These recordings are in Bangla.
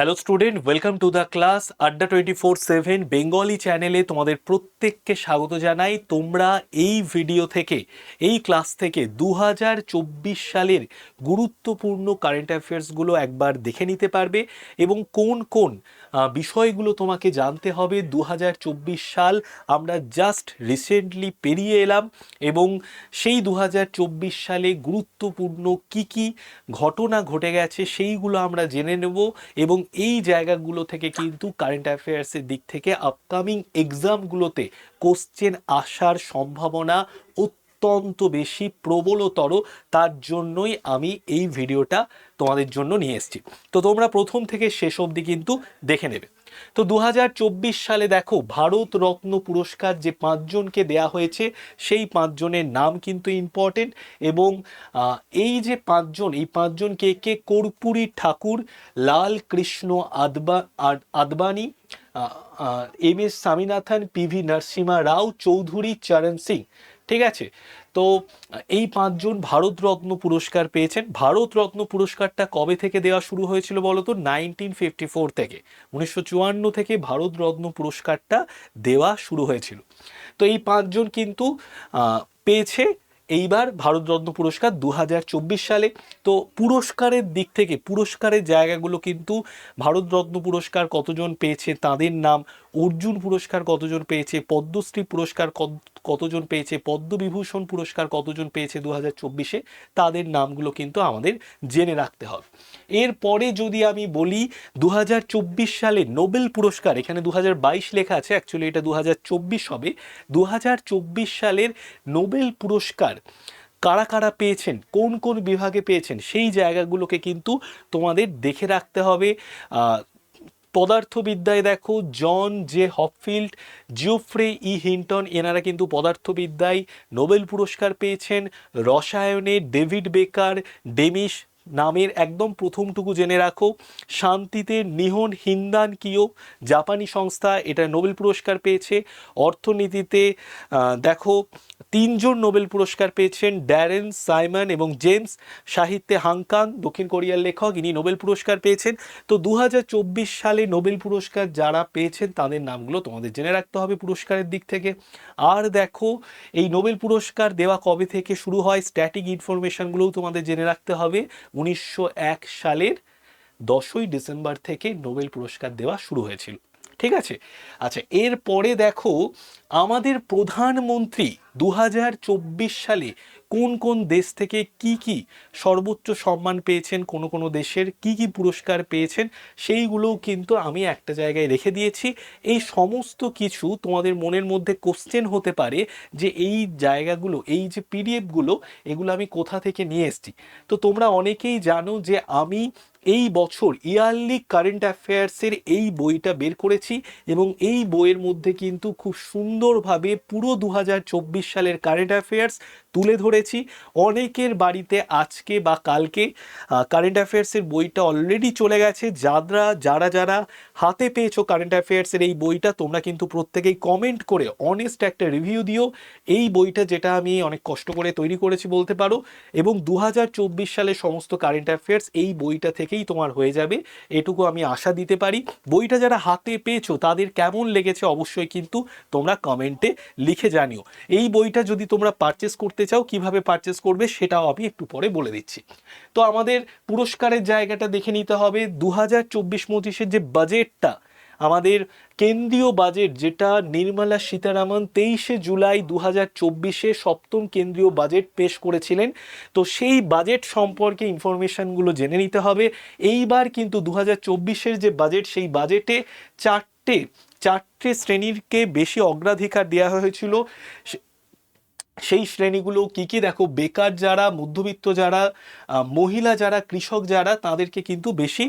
Hello student welcome to the class আড্ডা টোয়েন্টি ফোর সেভেন বেঙ্গলি চ্যানেলে তোমাদের প্রত্যেককে স্বাগত জানাই। তোমরা এই ভিডিও থেকে, এই ক্লাস থেকে দু হাজার চব্বিশ সালের গুরুত্বপূর্ণ কারেন্ট অ্যাফেয়ার্সগুলো একবার দেখে নিতে পারবে এবং কোন কোন বিষয়গুলো তোমাকে জানতে হবে দু হাজার চব্বিশ সাল। আমরা জাস্ট রিসেন্টলি পেরিয়ে এলাম এবং সেই দু হাজার চব্বিশ সালে গুরুত্বপূর্ণ কি কি ঘটনা ঘটে গেছে সেইগুলো আমরা জেনে নেব এবং এই জায়গাগুলো থেকে কিন্তু কারেন্ট অ্যাফেয়ার্সের দিক থেকে আপকামিং এক্সামগুলোতে কোশ্চেন আসার সম্ভাবনা অত্যন্ত বেশি প্রবলতর। তার জন্যই আমি এই ভিডিওটা তোমাদের জন্য নিয়ে এসেছি। তো তোমরা প্রথম থেকে শেষ অবধি কিন্তু দেখে নেবে। তো দু হাজার চব্বিশ সালে দেখো ভারত রত্ন পুরস্কার যে পাঁচজনকে দেয়া হয়েছে, সেই পাঁচজনের নাম কিন্তু ইম্পর্টেন্ট এবং এই যে পাঁচজন, এই পাঁচজন কে কে? কর্পূরী ঠাকুর লাল কৃষ্ণ আদবা আদ- Advani M S Swaminathan PV Narasimha Rao, Chaudhary Charan Singh. ঠিক আছে? তো, এই পাঁচজন ভারতরত্ন পুরস্কার পেয়েছেন। ভারতরত্ন পুরস্কারটা কবে থেকে দেওয়া শুরু হয়েছিল বলো তো নাইনটিন ফিফটি ফোর থেকে। উনিশশো চুয়ান্ন থেকে ভারতরত্ন পুরস্কারটা দেওয়া শুরু হয়েছিল। তো, এই পাঁচজন কিন্তু পেয়েছে। এইবার ভারতরত্ন পুরস্কার দু হাজার চব্বিশ সালে। তো, পুরস্কারের দিক থেকে, পুরস্কারের জায়গাগুলো কিন্তু ভারতরত্ন পুরস্কার কতজন পেয়েছে তাদের নাম, অর্জুন পুরস্কার কতজন পেয়েছে, পদ্মশ্রী পুরস্কার কতজন পেয়েছে, পদ্মবিভূষণ পুরস্কার কতজন পেয়েছে দু হাজার চব্বিশে, তাদের নামগুলো কিন্তু আমাদের জেনে রাখতে হবে। এরপরে যদি আমি বলি দু হাজার চব্বিশ সালে নোবেল পুরস্কার, এখানে দু হাজার বাইশ লেখা আছে অ্যাকচুয়ালি এটা দু হাজার চব্বিশ হবে। দু হাজার চব্বিশ সালের নোবেল পুরস্কার কারা কারা পেয়েছেন, কোন কোন বিভাগে পেয়েছেন, সেই জায়গাগুলোকে কিন্তু তোমাদের দেখে রাখতে হবে। পদার্থবিদ্যায় দেখো, John J Hopfield Geoffrey E Hinton, এনারা কিন্তু পদার্থবিদ্যায় নোবেল পুরস্কার পেয়েছেন। রসায়নে ডেভিড বেকার ডেমিস নামের একদম প্রথমটুকু জেনে রাখো। শান্তিতে নিহন হিন্দান কিও জাপানি সংস্থা এটা নোবেল পুরস্কার পেয়েছে। অর্থনীতিতে দেখো, তিনজন নোবেল পুরস্কার পেয়েছেন ড্যারেন সাইমন এবং জেমস, সাহিত্যে হাংকাং, দক্ষিণ কোরিয়ার লেখক, ইনি নোবেল পুরস্কার পেয়েছেন। তো দু হাজার চব্বিশ সালে নোবেল পুরস্কার যারা পেয়েছেন, তাদের নামগুলো তোমাদের জেনে রাখতে হবে পুরস্কারের দিক থেকে। আর দেখো, এই নোবেল পুরস্কার দেওয়া কবে থেকে শুরু হয় স্ট্যাটিক ইনফরমেশনগুলোও তোমাদের জেনে রাখতে হবে। উনিশশো এক সালের দশই ডিসেম্বর থেকে নোবেল পুরস্কার দেওয়া শুরু হয়েছিল। ঠিক আছে? আচ্ছা এরপরে দেখো, আমাদের প্রধানমন্ত্রী দু হাজার চব্বিশ সালে কোন কোন দেশ থেকে কি কি সর্বোচ্চ সম্মান পেয়েছেন, কোনো কোনো দেশের কি কি পুরস্কার পেয়েছেন, সেইগুলোও কিন্তু আমি একটা জায়গায় রেখে দিয়েছি। এই সমস্ত কিছু তোমাদের মনের মধ্যে কোশ্চেন হতে পারে যে এই জায়গাগুলো, এই যে পিডিএফগুলো এগুলো আমি কোথা থেকে নিয়ে এসেছি? তো তোমরা অনেকেই জানো যে আমি এই বছর ইয়ারলি কারেন্ট অ্যাফেয়ার্সের এই বইটা বের করেছি এবং এই বইয়ের মধ্যে কিন্তু খুব সুন্দরভাবে পুরো দু হাজার চব্বিশ সালের কারেন্ট অ্যাফেয়ার্স তুলে ধরেছি। অনেকের বাড়িতে আজকে বা কালকে কারেন্ট অ্যাফেয়ার্সের বইটা অলরেডি চলে গেছে। যারা যারা যারা হাতে পেয়েছ কারেন্ট অ্যাফেয়ার্সের এই বইটা, তোমরা কিন্তু প্রত্যেকেই কমেন্ট করে অনেস্ট একটা রিভিউ দিও। এই বইটা যেটা আমি অনেক কষ্ট করে তৈরি করেছি বলতে পারো। এবং দু সালে সমস্ত কারেন্ট অ্যাফেয়ার্স এই বইটা থেকেই তোমার হয়ে যাবে। এটুকু আমি আশা দিতে পারি। বইটা যারা হাতে পেয়েছ, তাদের কেমন লেগেছে অবশ্যই কিন্তু তোমরা কমেন্টে লিখে জানিও। এই বইটা যদি তোমরা পারচেস করতে চাও, কীভাবে পারচেস করবে সেটাও আমি একটু পরে বলে দিচ্ছি। তো আমাদের পুরস্কারের জায়গাটা দেখে নিতে হবে। দু হাজার চব্বিশ পঁচিশের যে বাজেটটা আমাদের কেন্দ্রীয় বাজেট যেটা নির্মলা সীতারামন তেইশে জুলাই দু হাজার চব্বিশে সপ্তম কেন্দ্রীয় বাজেট পেশ করেছিলেন। তো সেই বাজেট সম্পর্কে ইনফরমেশনগুলো জেনে নিতে হবে। এইবার কিন্তু দু হাজার চব্বিশের যে বাজেট সেই বাজেটে চারটে চারটে শ্রেণীরকে বেশি অগ্রাধিকার দেওয়া হয়েছিল। সেই শ্রেণীগুলো কি কি? দেখো, বেকার যারা, মধ্যবিত্ত যারা মহিলা যারা, কৃষক যারা, তাদেরকে কিন্তু বেশি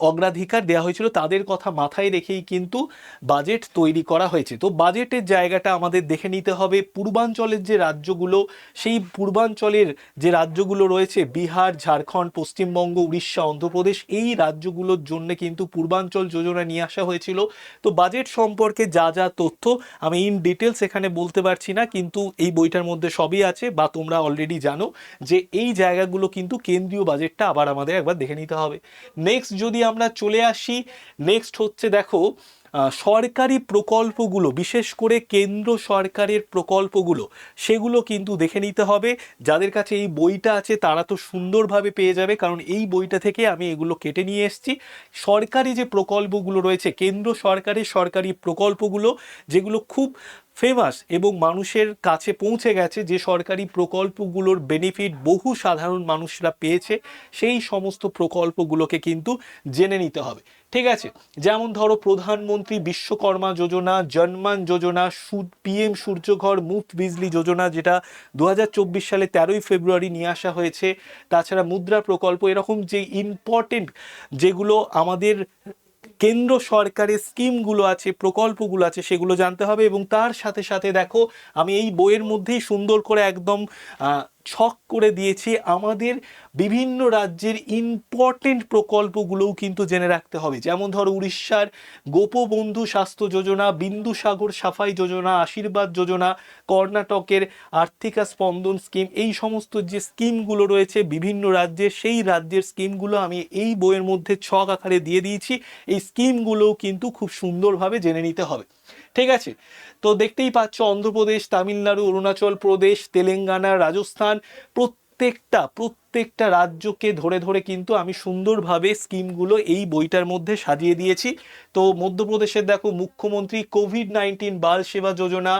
অগ্রাধিকার দেওয়া হয়েছিল, তাদের কথা মাথায় রেখেই কিন্তু বাজেট তৈরি করা হয়েছে। তো বাজেটের জায়গাটা আমাদের দেখে নিতে হবে। পূর্বাঞ্চলের যে রাজ্যগুলো, সেই পূর্বাঞ্চলের যে রাজ্যগুলো রয়েছে, বিহার, ঝাড়খণ্ড, পশ্চিমবঙ্গ, উড়িষ্যা, অন্ধ্রপ্রদেশ, এই রাজ্যগুলোর জন্য কিন্তু পূর্বাঞ্চল যোজনা নিয়ে আসা হয়েছিল। তো বাজেট সম্পর্কে যা যা তথ্য আমি ইন ডিটেলস এখানে বলতে পারছি না, কিন্তু এই বইটার মধ্যে সবই আছে বা তোমরা অলরেডি জানো যে এই জায়গাগুলো কিন্তু কেন্দ্রীয় বাজেটটা আবার আমাদের একবার দেখে নিতে হবে। নেক্সট যদি আমরা চলে আসি। নেক্সট হচ্ছে দেখো সরকারি প্রকল্পগুলো, বিশেষ করে কেন্দ্র সরকারের প্রকল্পগুলো, সেগুলো কিন্তু দেখে নিতে হবে। যাদের কাছে এই বইটা আছে, তারা তো সুন্দরভাবে পেয়ে যাবে, কারণ এই বইটা থেকে আমি এগুলো কেটে নিয়ে এসেছি। সরকারি যে প্রকল্পগুলো রয়েছে, কেন্দ্র সরকারের সরকারি প্রকল্পগুলো, যেগুলো খুব ফেমাস এবং মানুষের কাছে পৌঁছে গেছে যে সরকারি প্রকল্পগুলোর বেনিফিট বহু সাধারণ মানুষরা পেয়েছে, সেই সমস্ত প্রকল্পগুলোকে কিন্তু জেনে নিতে হবে। ঠিক আছে? যেমন ধরো প্রধানমন্ত্রী বিশ্বকর্মা যোজনা, জন্মান যোজনা পিএম সূর্যঘর মুফ বিজলি যোজনা, যেটা দু হাজার চব্বিশ সালে তেরোই ফেব্রুয়ারি নিয়ে আসা হয়েছে। তাছাড়া মুদ্রা প্রকল্প, এরকম যে ইম্পর্টেন্ট যেগুলো আমাদের কেন্দ্র সরকারের স্কিমগুলো আছে, প্রকল্পগুলো আছে, সেগুলো জানতে হবে এবং তার সাথে সাথে দেখো, আমি এই বইয়ের মধ্যেই সুন্দর করে একদম ছক করে দিয়েছি। আমাদের বিভিন্ন রাজ্যের ইম্পর্টেন্ট প্রকল্পগুলোও কিন্তু জেনে রাখতে হবে। যেমন ধরো উড়িষ্যার গোপবন্ধু স্বাস্থ্য যোজনা, বিন্দুসাগর সাফাই যোজনা, আশীর্বাদ যোজনা, কর্ণাটকের আর্থিকা স্পন্দন স্কিম এই সমস্ত যে স্কিমগুলো রয়েছে বিভিন্ন রাজ্যের, সেই রাজ্যের স্কিমগুলো আমি এই বইয়ের মধ্যে ছক আকারে দিয়ে দিয়েছি। এই স্কিমগুলোও কিন্তু খুব সুন্দরভাবে জেনে নিতে হবে। ঠিক আছে? তো দেখতেই পাচ্ছ অন্ধ্রপ্রদেশ, তামিলনাড়ু, অরুণাচল প্রদেশ, তেলেঙ্গানা, রাজস্থান, প্রত্যেকটা প্রত্যেকটা রাজ্যকে ধরে ধরে কিন্তু আমি সুন্দরভাবে স্কিমগুলো এই বইটার মধ্যে সাজিয়ে দিয়েছি। তো মধ্যপ্রদেশের দেখো মুখ্যমন্ত্রী কোভিড নাইন্টিন বাল সেবা যোজনা,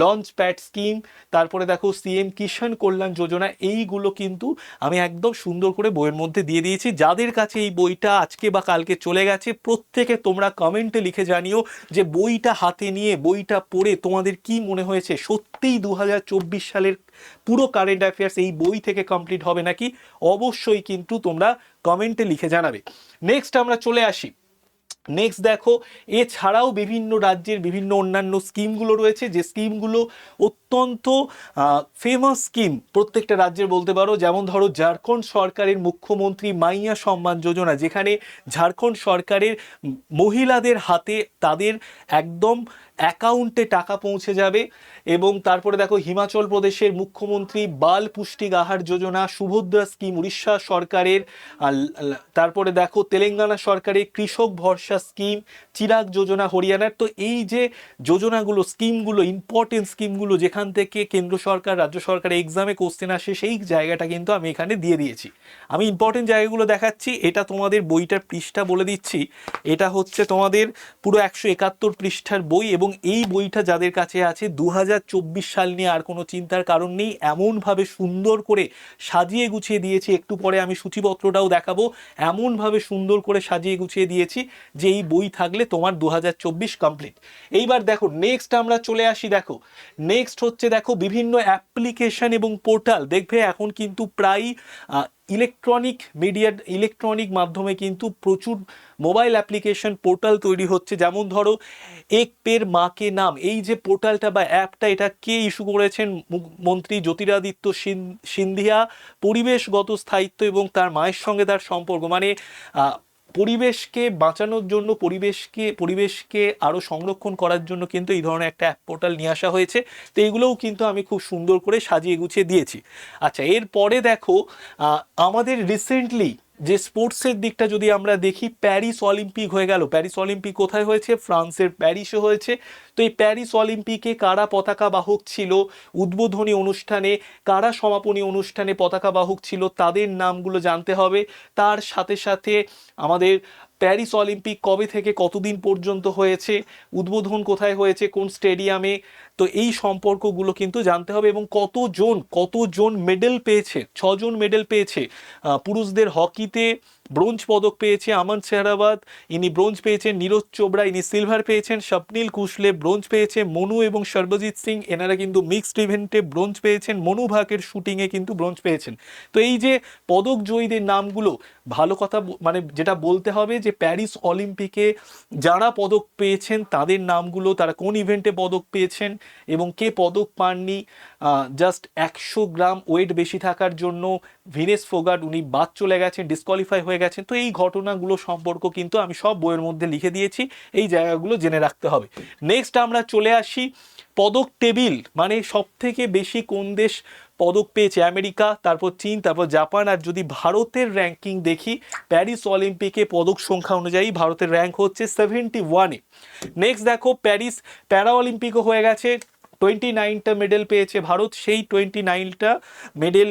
লঞ্চ প্যাড স্কিম, তারপরে দেখো সিএম কিষাণ কল্যাণ যোজনা, এইগুলো কিন্তু আমি একদম সুন্দর করে বইয়ের মধ্যে দিয়ে দিয়েছি। যাদের কাছে এই বইটা আজকে বা কালকে চলে গেছে, প্রত্যেকে তোমরা কমেন্টে লিখে জানিও যে বইটা হাতে নিয়ে, বইটা পড়ে তোমাদের কি মনে হয়েছে? সত্যিই দু হাজার চব্বিশ সালের পুরো কারেন্ট অ্যাফেয়ার্স এই বই থেকে কমপ্লিট হবে নাকি? অবশ্যই কিন্তু তোমরা কমেন্টে লিখে জানাবে। নেক্সট আমরা চলে আসি। নেক্সট দেখো, এছাড়াও বিভিন্ন রাজ্যের বিভিন্ন অন্যান্য স্কিমগুলো রয়েছে। যে স্কিমগুলো অত্যন্ত ফেমাস স্কিম প্রত্যেকটা রাজ্যের বলতে পারো। যেমন ধরো, ঝাড়খণ্ড সরকারের মুখ্যমন্ত্রী মাইয়া সম্মান যোজনা, যেখানে ঝাড়খণ্ড সরকারের মহিলাদের হাতে তাদের একদম অ্যাকাউন্টে টাকা পৌঁছে যাবে এবং তারপরে দেখো হিমাচল প্রদেশের মুখ্যমন্ত্রী বাল পুষ্টিক আহার যোজনা, সুভদ্রা স্কিম, উড়িষ্যা সরকারের তারপরে দেখো তেলেঙ্গানা সরকারের কৃষক ভরসা স্কিম, চিরাগ যোজনা হরিয়ানার। তো এই যে যোজনাগুলো, স্কিমগুলো ইম্পর্টেন্ট স্কিমগুলো যেখান থেকে কেন্দ্র সরকার, রাজ্য সরকার এক্সামে কোশ্চেন আসে, সেই জায়গাটা কিন্তু আমি এখানে দিয়ে দিয়েছি। আমি ইম্পর্টেন্ট জায়গাগুলো দেখাচ্ছি, এটা তোমাদের বইটার পৃষ্ঠা বলে দিচ্ছি। এটা হচ্ছে তোমাদের পুরো একশো একাত্তর পৃষ্ঠার বই এবং এই বইটা যাদের কাছে আছে দু হাজার চব্বিশ সাল নিয়ে আর কোনো চিন্তার কারণ নেই। এমনভাবে সুন্দর করে সাজিয়ে গুছিয়ে দিয়েছি। একটু পরে আমি সূচিপত্রটাও দেখাবো। এমনভাবে সুন্দর করে সাজিয়ে গুছিয়ে দিয়েছি যে এই বই থাকলে তোমার দু হাজার চব্বিশ কমপ্লিট এইবার দেখো নেক্সট আমরা চলে আসি, দেখো। নেক্সট হচ্ছে, দেখো, বিভিন্ন অ্যাপ্লিকেশন এবং পোর্টাল দেখবে, এখন কিন্তু প্রায় ইলেকট্রনিক মিডিয়া, ইলেকট্রনিক মাধ্যমে কিন্তু প্রচুর মোবাইল অ্যাপ্লিকেশন পোর্টাল তৈরি হচ্ছে। যেমন ধরো এক পের মাকে নাম। এই যে পোর্টালটা বা অ্যাপটা, এটা কে ইস্যু করেছেন মন্ত্রী জ্যোতিরাদিত্য সিন- সিন্ধিয়া? পরিবেশগত স্থায়িত্ব এবং তার মায়ের সঙ্গে তার সম্পর্ক। মানে পরিবেশকে বাঁচানোর জন্য, পরিবেশকে পরিবেশকে আরও সংরক্ষণ করার জন্য কিন্তু এই ধরনের একটা অ্যাপ পোর্টাল নিয়ে আসা হয়েছে। তো এইগুলোও কিন্তু আমি খুব সুন্দর করে সাজিয়ে গুছিয়ে দিয়েছি। আচ্ছা এরপরে দেখো আমাদের রিসেন্টলি যে স্পোর্টসের দিকটা যদি আমরা দেখি, প্যারিস অলিম্পিক হয়ে গেল। প্যারিস অলিম্পিক কোথায় হয়েছে? ফ্রান্সের প্যারিসে হয়েছে। তো এই প্যারিস অলিম্পিকে কারা পতাকা বাহক ছিল? উদ্বোধনী অনুষ্ঠানে কারা সমাপনী অনুষ্ঠানে পতাকা বাহক ছিল? তাদের নামগুলো জানতে হবে। তার সাথে সাথে আমাদের প্যারিস অলিম্পিক কবে থেকে কতদিন পর্যন্ত হয়েছে? উদ্বোধন কোথায় হয়েছে? কোন স্টেডিয়ামে? তো এই সম্পর্কগুলো কিন্তু জানতে হবে এবং কতজন কতজন মেডেল পেয়েছে, ছজন মেডেল পেয়েছে পুরুষদের হকিতে ব্রোঞ্জ পদক পেয়েছে আমান সেহরাবাদ ইনি ব্রোঞ্জ পেয়েছেন, নীরজ চোপড়া, ইনি সিলভার পেয়েছেন, স্বপ্নীল কুশলে ব্রোঞ্জ পেয়েছে, মনু এবং সর্বজিৎ সিং, এনারা কিন্তু মিক্সড ইভেন্টে ব্রোঞ্জ পেয়েছেন, মনু ভাকের শুটিংয়ে কিন্তু ব্রোঞ্জ পেয়েছেন। তো এই যে পদক জয়ীদের নামগুলো, ভালো কথা মানে যেটা বলতে হবে যে প্যারিস অলিম্পিকে যারা পদক পেয়েছেন, তাদের নামগুলো, তারা কোন ইভেন্টে পদক পেয়েছেন এবং কে পদক পাননি জাস্ট একশো গ্রাম ওয়েট বেশি থাকার জন্য ভিনেস ফোগাট উনি বাদ চলে গেছেন ডিসকোয়ালিফাই হয়ে গেছেন। তো এই ঘটনাগুলো সম্পর্ক কিন্তু আমি সব বইয়ের মধ্যে লিখে দিয়েছি, এই জায়গাগুলো জেনে রাখতে হবে। নেক্সট আমরা চলে আসি, পদক টেবিল মানে সব থেকে বেশি কোন দেশ পদক পেয়েছে আমেরিকা, তারপর চীন, তারপর জাপান, আর যদি ভারতের র্যাঙ্কিং দেখি প্যারিস অলিম্পিকে পদক সংখ্যা অনুযায়ী ভারতের র্যাঙ্ক হচ্ছে সেভেন্টি ওয়ানে নেক্সট দেখো প্যারিস প্যারা অলিম্পিকও হয়ে গেছে টোয়েন্টি নাইনটা মেডেল পেয়েছে ভারত, সেই টোয়েন্টি নাইনটা মেডেল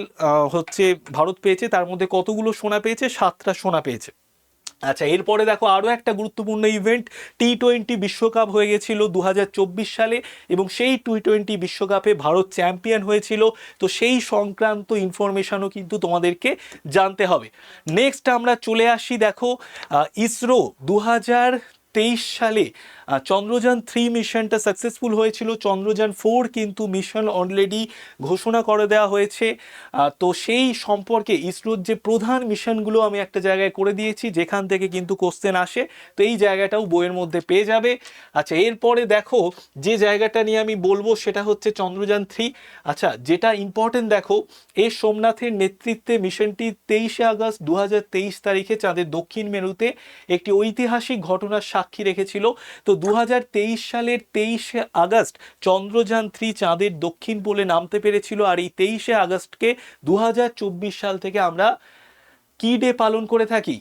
হচ্ছে ভারত পেয়েছে, তার মধ্যে কতগুলো সোনা পেয়েছে? সাতটা সোনা পেয়েছে। আচ্ছা এরপরে দেখো আরও একটা গুরুত্বপূর্ণ ইভেন্ট টি টোয়েন্টি বিশ্বকাপ হয়ে গেছিল দু সালে এবং সেই টি টোয়েন্টি বিশ্বকাপে ভারত চ্যাম্পিয়ন হয়েছিল। তো সেই সংক্রান্ত ইনফরমেশানও কিন্তু তোমাদেরকে জানতে হবে। নেক্সট আমরা চলে আসি, দেখো ইসরো দু হাজার তেইশ সালে চন্দ্রযান থ্রি মিশনটা সাকসেসফুল হয়েছিল। চন্দ্রযান ফোর কিন্তু মিশন অলরেডি ঘোষণা করে দেওয়া হয়েছে। তো সেই সম্পর্কে ইসরোর যে প্রধান মিশনগুলো আমি একটা জায়গায় করে দিয়েছি, যেখান থেকে কিন্তু কোশ্চেন আসে। তো এই জায়গাটাও বইয়ের মধ্যে পেয়ে যাবে। আচ্ছা এরপরে দেখো, যে জায়গাটা নিয়ে আমি বলব সেটা হচ্ছে চন্দ্রযান থ্রি আচ্ছা যেটা ইম্পর্টেন্ট দেখো, এ সোমনাথের নেতৃত্বে মিশনটি তেইশে আগস্ট দু হাজার তেইশ তারিখে চাঁদের দক্ষিণ মেরুতে একটি ঐতিহাসিক ঘটনার সাক্ষী রেখেছিল। তো দু হাজার তেইশ সালের তেইশে আগস্ট চন্দ্রযান থ্রি চাঁদের দক্ষিণ পোলে নামতে পেরেছিল। আর এই তেইশে আগস্টকে দু হাজার চব্বিশ সাল থেকে আমরা কি ডে পালন করে থাকি?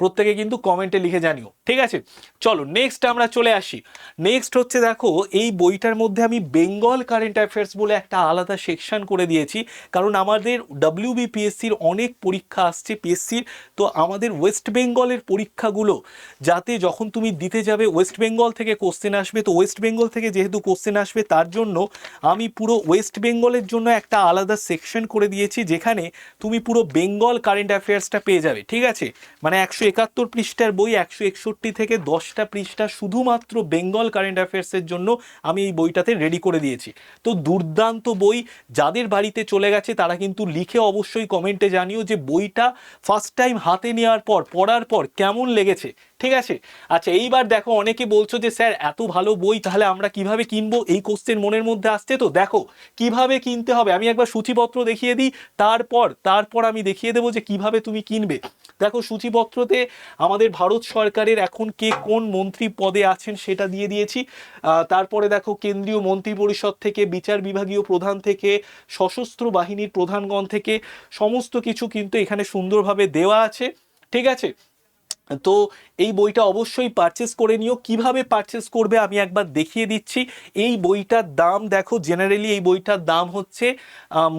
প্রত্যেকে কিন্তু কমেন্টে লিখে জানিও। ঠিক আছে? চলো নেক্সট আমরা চলে আসি। নেক্সট হচ্ছে দেখো, এই বইটার মধ্যে আমি বেঙ্গল কারেন্ট অ্যাফেয়ার্স বলে একটা আলাদা সেকশন করে দিয়েছি। কারণ আমাদের ডাব্লিউবিপিএসসির অনেক পরীক্ষা আসছে পিএসসির তো আমাদের ওয়েস্ট বেঙ্গলের পরীক্ষাগুলো, যাতে যখন তুমি দিতে যাবে ওয়েস্ট বেঙ্গল থেকে কোশ্চেন আসবে, তো ওয়েস্ট বেঙ্গল থেকে যেহেতু কোশ্চেন আসবে, তার জন্য আমি পুরো ওয়েস্ট বেঙ্গলের জন্য একটা আলাদা সেকশন করে দিয়েছি, যেখানে তুমি পুরো বেঙ্গল কারেন্ট অ্যাফেয়ার্সটা পেয়ে যাবে, ঠিক আছে? মানে একশো একাত্তর পৃষ্ঠার বই, একশো একষট্টি থেকে দশটা পৃষ্ঠা শুধুমাত্র বেঙ্গল কারেন্ট অ্যাফেয়ার্সের জন্য আমি এই বইটাতে রেডি করে দিয়েছি। তো দুর্দান্ত বই, যাদের বাড়িতে চলে গেছে তারা কিন্তু লিখে অবশ্যই কমেন্টে জানিও যে বইটা ফার্স্ট টাইম হাতে নেওয়ার পর, পড়ার পর কেমন লেগেছে। ঠিক আছে? আচ্ছা এইবার দেখো, অনেকে বলছো যে, স্যার, এত ভালো বই, তাহলে আমরা কীভাবে কিনবো? এই কোশ্চেন মনের মধ্যে আসছে তো? দেখো, কীভাবে কিনতে হবে? আমি একবার সূচিপত্র দেখিয়ে দিই, তারপর তারপর আমি দেখিয়ে দেবো যে কীভাবে তুমি কিনবে। দেখো, সূচিপত্রতে আমাদের ভারত সরকারের এখন কে কোন মন্ত্রী পদে আছেন সেটা দিয়ে দিয়েছি। তারপরে দেখো, কেন্দ্রীয় মন্ত্রী পরিষদ থেকে, বিচার বিভাগীয় প্রধান থেকে, সশস্ত্র বাহিনীর প্রধানগণ থেকে, সমস্ত কিছু কিন্তু এখানে সুন্দরভাবে দেওয়া আছে। ঠিক আছে? তো এই বইটা অবশ্যই পারচেস করে নিও। কীভাবে পারচেস করবে আমি একবার দেখিয়ে দিচ্ছি। এই বইটার দাম দেখো জেনারেলি এই বইটার দাম হচ্ছে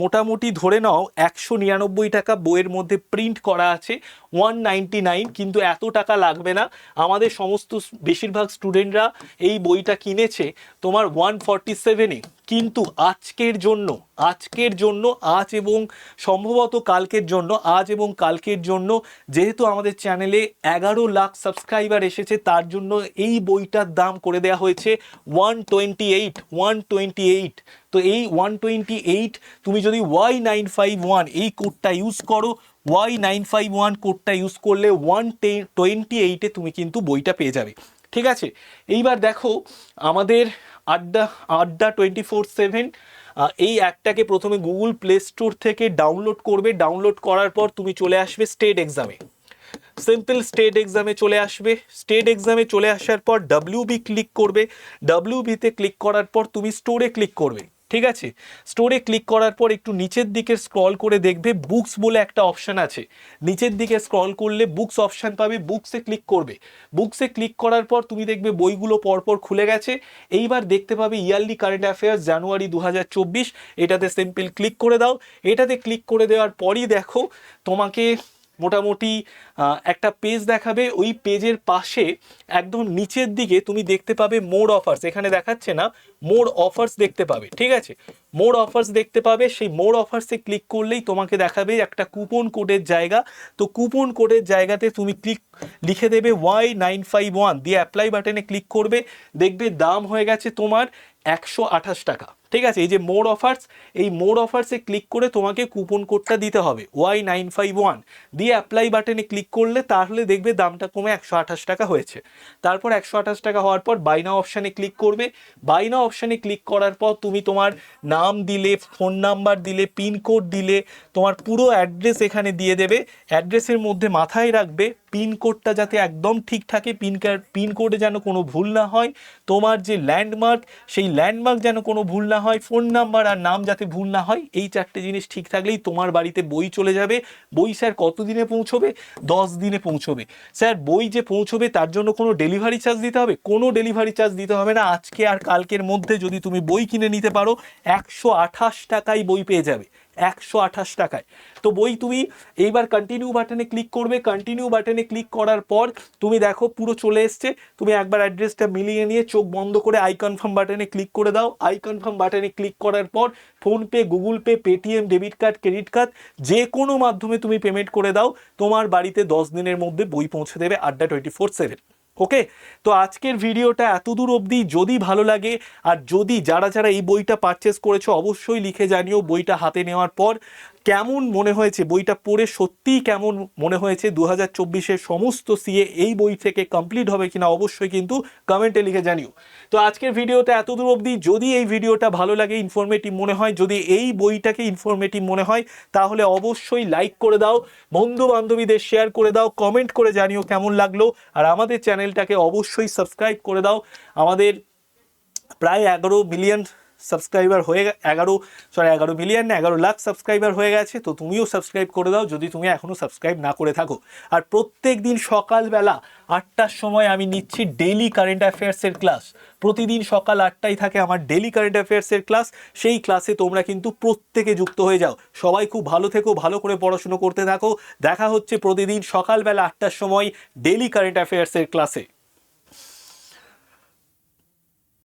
মোটামুটি ধরে নাও একশো নিরানব্বই টাকা বইয়ের মধ্যে প্রিন্ট করা আছে। ওয়ান কিন্তু এত টাকা লাগবে না। আমাদের সমস্ত বেশিরভাগ স্টুডেন্টরা এই বইটা কিনেছে তোমার ওয়ান ফর্টি সেভেনে কিন্তু আজকের জন্য আজকের জন্য, আজ এবং সম্ভবত কালকের জন্য, আজ এবং কালকের জন্য যেহেতু আমাদের চ্যানেলে এগারো লাখ সাবস্ক্রাইবার এসেছে, তার জন্য এই বইটার দাম করে দেওয়া হয়েছে one twenty eight one twenty eight তো এই ওয়ান টোয়েন্টি এইট তুমি যদি ওয়াই নাইন ফাইভ ওয়ান এই কোডটা ইউজ করো ওয়াই নাইন ফাইভ ওয়ান কোডটা ইউজ করলে ওয়ান টোয়েন্টি এইটে তুমি কিন্তু বইটা পেয়ে যাবে। ঠিক আছে? এইবার দেখো, আমাদের আড্ডা আড্ডা টোয়েন্টি ফোর সেভেন এই অ্যাপটাকে প্রথমে গুগল প্লে স্টোর থেকে ডাউনলোড করবে। ডাউনলোড করার পর তুমি চলে আসবে স্টেট এক্সামে সিম্পল স্টেট এক্সামে চলে আসবে। স্টেট এক্সামে চলে আসার পর ডাব্লিউ ক্লিক করবে। ডাব্লিউ বিতে ক্লিক করার পর তুমি স্টোরে ক্লিক করবে। ঠিক আছে? স্টোরে ক্লিক করার পর একটু নিচের দিকে স্ক্রল করে দেখবে বুকস বলে একটা অপশান আছে। নিচের দিকে স্ক্রল করলে বুকস অপশান পাবে বুকসে ক্লিক করবে। বুকসে ক্লিক করার পর তুমি দেখবে বইগুলো পরপর খুলে গেছে। এইবার দেখতে পাবে ইয়ারলি কারেন্ট অ্যাফেয়ার্স জানুয়ারি দু হাজার চব্বিশ। এটাতে সিম্পল ক্লিক করে দাও। এটাতে ক্লিক করে দেওয়ার পরই দেখো তোমাকে মোটামুটি একটা পেজ দেখাবে। ওই পেজের পাশে একদম নিচের দিকে তুমি দেখতে পাবে মোর অফার্স এখানে দেখাচ্ছে না মোর অফার্স দেখতে পাবে, ঠিক আছে? মোর অফার্স দেখতে পাবে, সেই মোর অফার্সে ক্লিক করলেই তোমাকে দেখাবে একটা কুপন কোডের জায়গা। তো কুপন কোডের জায়গাতে তুমি ক্লিক লিখে দেবে ওয়াই নাইন ফাইভ ওয়ান দিয়ে অ্যাপ্লাই বাটনে ক্লিক করবে, দেখবে দাম হয়ে গেছে তোমার একশো আঠাশ টাকা। ঠিক আছে? এই যে মোর অফার্স, এই মোর অফার্সে ক্লিক করে তোমাকে কুপন কোডটা দিতে হবে। Y nine five one. দিয়ে অ্যাপ্লাই বাটনে ক্লিক করলে তাহলে দেখবে দামটা কমে একশো আঠাশ টাকা হয়েছে। তারপর একশো আঠাশ টাকা হওয়ার পর বাইনা অপশানে ক্লিক করবে। বাইনা অপশানে ক্লিক করার পর তুমি তোমার নাম দিলে, ফোন নাম্বার দিলে, পিনকোড দিলে, তোমার পুরো অ্যাড্রেস এখানে দিয়ে দেবে। অ্যাড্রেসের মধ্যে মাথায় রাখবে পিনকোডটা যাতে একদম ঠিক থাকে, পিন পিনকোডে যেন কোনো ভুল না হয়। তোমার যে ল্যান্ডমার্ক, সেই ল্যান্ডমার্ক যেন কোনো ভুল না হয়, ফোন নাম্বার আর নাম যাতে ভুল না হয়, এই চারটে জিনিস ঠিক থাকলেই তোমার বাড়িতে বই চলে যাবে। বই স্যার কত দিনে পৌঁছবে? দশ দিনে পৌঁছবে। স্যার, বই যে পৌঁছবে তার জন্য কোনো ডেলিভারি চার্জ দিতে হবে? কোনো ডেলিভারি চার্জ দিতে হবে না। আজকে আর কালকের মধ্যে যদি তুমি বই কিনে নিতে পারো, একশো আঠাশ টাকায় বই পেয়ে যাবে। একশো আঠাশ টাকায়। তো বই তুমি এইবার কন্টিনিউ বাটনে ক্লিক করবে। কন্টিনিউ বাটনে ক্লিক করার পর তুমি দেখো পুরো চলে এসছে। তুমি একবার অ্যাড্রেসটা মিলিয়ে নিয়ে চোখ বন্ধ করে আই কনফার্ম বাটনে ক্লিক করে দাও। আই কনফার্ম বাটনে ক্লিক করার পর PhonePe Google Pay Paytm debit card credit card যে কোনো মাধ্যমে তুমি পেমেন্ট করে দাও। তোমার বাড়িতে দশ দিনের মধ্যে বই পৌঁছে দেবে আড্ডা টোয়েন্টি ফোর সেভেন ওকে তো আজকের ভিডিওটা এতদূর অবধি যদি ভালো লাগে, আর যদি যারা যারা এই বইটা পারচেস করেছ, অবশ্যই লিখে জানিও, বইটা হাতে নেওয়ার পর। কেমন মনে হয়েছে? বইটা পড়ে সত্যিই কেমন মনে হয়েছে? দু হাজার চব্বিশের সমস্ত সিএ এই বই থেকে কমপ্লিট হবে কিনা অবশ্যই কিন্তু কমেন্টে লিখে জানিও। তো আজকের ভিডিওটা এত দূর অবধি। যদি এই ভিডিওটা ভালো লাগে ইনফরমেটিভ মনে হয়, যদি এই বইটাকে ইনফরমেটিভ মনে হয়, তাহলে অবশ্যই লাইক করে দাও বন্ধু বান্ধবীদের শেয়ার করে দাও কমেন্ট করে জানিও কেমন লাগল। আর আমাদের চ্যানেলটাকে অবশ্যই সাবস্ক্রাইব করে দাও। আমাদের প্রায় এগারো মিলিয়ন সাবস্ক্রাইবার হয়ে এগারো সরি এগারো মিলিয়ন না, এগারো লাখ সাবস্ক্রাইবার হয়ে গেছে, তো তুমিও সাবস্ক্রাইব করে দাও যদি তুমি এখনও সাবস্ক্রাইব না করে থাকো। আর প্রত্যেক দিন সকালবেলা আটটার সময় আমি নিচ্ছি ডেইলি কারেন্ট অ্যাফেয়ার্সের ক্লাস প্রতিদিন সকাল আটটায় থাকে আমার ডেইলি কারেন্ট অ্যাফেয়ার্সের ক্লাস সেই ক্লাসে তোমরা কিন্তু প্রত্যেকে যুক্ত হয়ে যাও। সবাই খুব ভালো থেকো, ভালো করে পড়াশুনো করতে থাকো। দেখা হচ্ছে প্রতিদিন সকালবেলা আটটার সময় ডেইলি কারেন্ট অ্যাফেয়ার্সের ক্লাসে